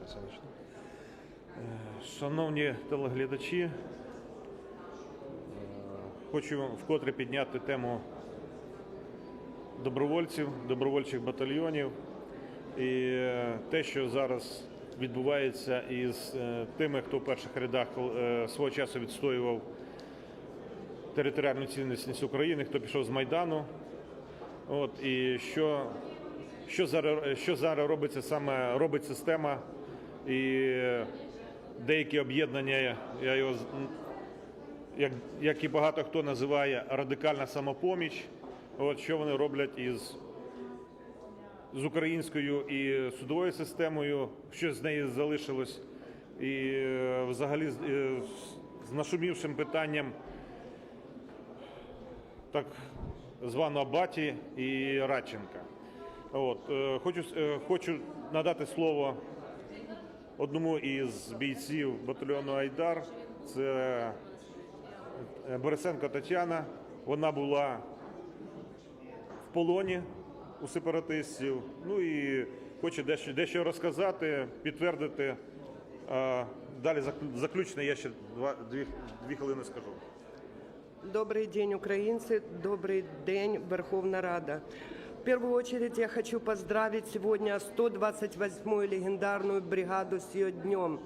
Щас я почну. Шановні телеглядачі, е, хочу вкотре підняти тему добровольців, добровольчих батальйонів і е, те, що зараз відбувається із е, тими, хто в перших рядах свого часу відстоював територіальну цілісність України, хто пішов з Майдану. От, і що, що, зараз, що зараз робиться саме робить система і деякі об'єднання, я його як, як і багато хто називає радикальна самопоміч. От що вони роблять із, з українською і судовою системою, що з неї залишилось, і е, взагалі е, з нашумівшим питанням так званого Баті і Радченка. От, е, хочу, хочу надати слово одному із бійців батальйону Айдар. Це е, Борисенко Тетяна. Вона була в полоні у сепаратистів. Ну і хоче дещо, дещо розказати, підтвердити. А далі заклю- заключне я ще два, дві, дві хвилини скажу. Добрый день, украинцы. Добрый день, Верховная Рада. В первую очередь я хочу поздравить сегодня 128-ю легендарную бригаду с ее днем.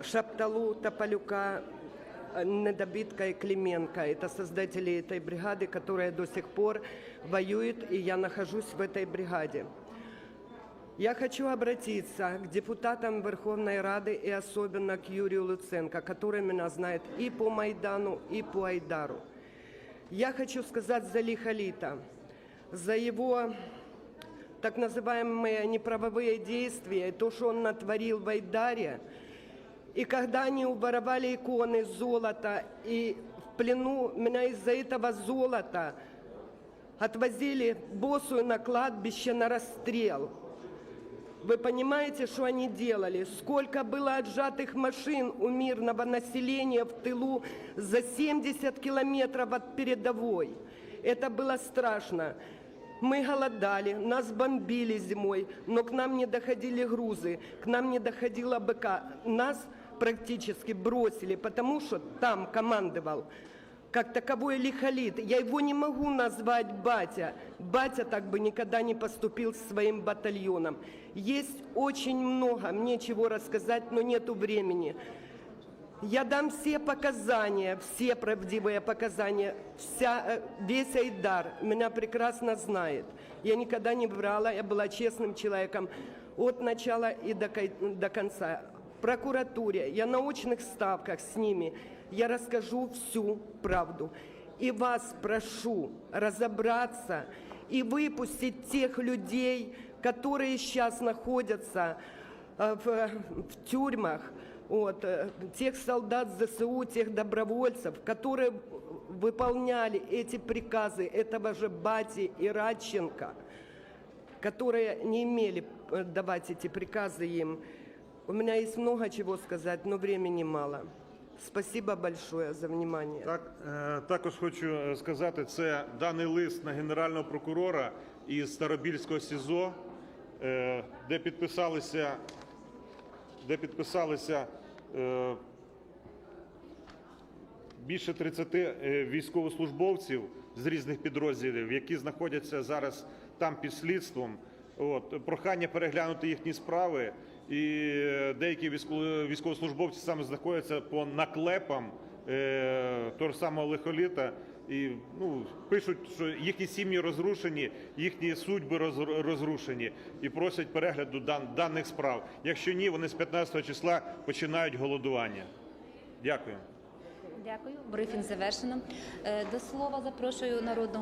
Шапталу, Тополюка, э, Недобитка и Клименко. Это создатели этой бригады, которая до сих пор воюет, и я нахожусь в этой бригаде. Я хочу обратиться к депутатам Верховной Рады и особенно к Юрию Луценко, который меня знает и по Майдану, и по Айдару. Я хочу сказать за Лихолита, за его так называемые неправовые действия, то, что он натворил в Айдаре. И когда они уворовали иконы золота, и в плену меня из-за этого золота отвозили боссую на кладбище на расстрел. Вы понимаете, что они делали? Сколько было отжатых машин у мирного населения в тылу за 70 километров от передовой. Это было страшно. Мы голодали, нас бомбили зимой, но к нам не доходили грузы, к нам не доходила БК. Нас практически бросили, потому что там командовал как таковой лихолит. Я его не могу назвать батя. Батя так бы никогда не поступил с своим батальоном. Есть очень много, мне чего рассказать, но нету времени. Я дам все показания, все правдивые показания. Вся, э, весь Айдар меня прекрасно знает. Я никогда не врала, я была честным человеком от начала и до, до конца. Прокуратуре, я на очных ставках с ними, я расскажу всю правду. И вас прошу разобраться и выпустить тех людей, которые сейчас находятся э, в, в тюрьмах, вот, э, тех солдат ЗСУ, тех добровольцев, которые выполняли эти приказы этого же Бати и Радченко, которые не имели э, давать эти приказы им. У меня есть много чего сказать, но времени мало. Спасибо большое за внимание. Так, е, також хочу е, сказати, це даний лист на генерального прокурора із Старобільського СІЗО, е, де підписалися, де підписалися е, більше 30 е, військовослужбовців з різних підрозділів, які знаходяться зараз там під слідством. От, прохання переглянути їхні справи, і е, деякі військово- військовослужбовці саме знаходяться по наклепам того ж самого лихоліта. І ну, пишуть, що їхні сім'ї розрушені, їхні судьби роз- розрушені, і просять перегляду дан- даних справ. Якщо ні, вони з 15 числа починають голодування. Дякую. Дякую. Брифінг завершено. Е, До слова запрошую народного.